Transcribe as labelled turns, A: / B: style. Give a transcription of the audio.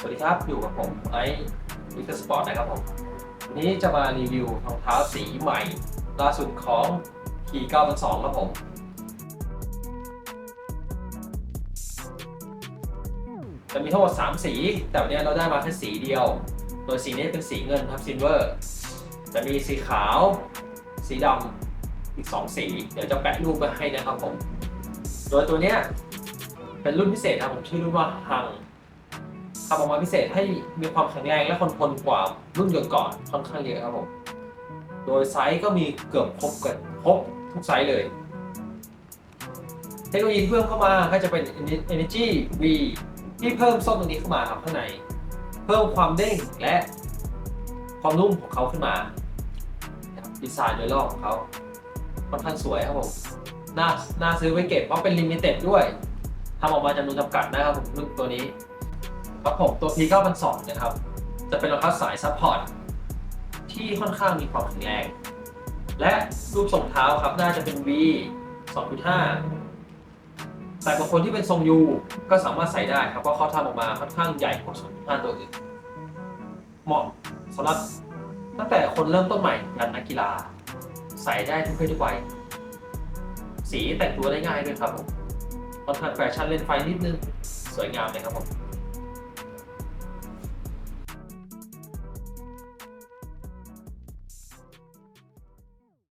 A: สวัสดีครับ อยู่กับผมไอวิกเตอร์สปอร์ตนะครับผมวันนี้จะมารีวิวรองเท้าสีใหม่ ล่าสุดของ k 9 0 2ครับผม จะมีทั้งหมด 3 สี แต่วันนี้เราได้มาแค่สีเดียว โดยสีนี้เป็นสีเงินครับซิลเวอร์ จะมีสีขาว สีดำอีก 2 สี เดี๋ยวจะแปะรูปไว้ให้นะครับผม โดยตัวเนี้ยเป็นรุ่นพิเศษครับผมชื่อรุ่นว่าฮัง ทำออกมาพิเศษให้มีความแข็งแรงและคนทนกว่ารุ่นก่อนๆค่อนข้างเยอะครับผม โดยไซส์ก็มีเกือบครบกันครบทุกไซส์เลย เทคโนโลยีเพิ่มเข้ามาก็จะเป็น Energy V ที่เพิ่มส้นตรงนี้เข้ามาครับข้างใน เพิ่มความเด้งและความนุ่มของเขาขึ้นมา ดีไซน์โดยรอบของเขาค่อนข้างสวยครับผมน่าน่าซื้อไว้เก็บเพราะเป็นลิมิเต็ดด้วยทำออกมาจำนวนจำกัดนะครับผมรุ่นตัวนี้ ครับผมตัว P 9 2 0นะครับ จะเป็นรองเท้าสายซัพพอร์ตที่ค่อนข้างมีความแข็งแรง และรูปทรงเท้าครับน่าจะเป็น V 2.5 แต่บางคนที่เป็นทรง U ก็สามารถใส่ได้ครับเพราะเขาทำออกมาค่อนข้างใหญ่กว่า2.5 ตัวอื่น เหมาะสำหรับตั้งแต่คนเริ่มต้นใหม่ยันนักกีฬา ใส่ได้ทุกเพศทุกวัยสีแต่งตัวได้ง่ายด้วยครับผมค่อนข้างแฟชั่นเล่นไฟนิดนึง สวยงามเลยครับผม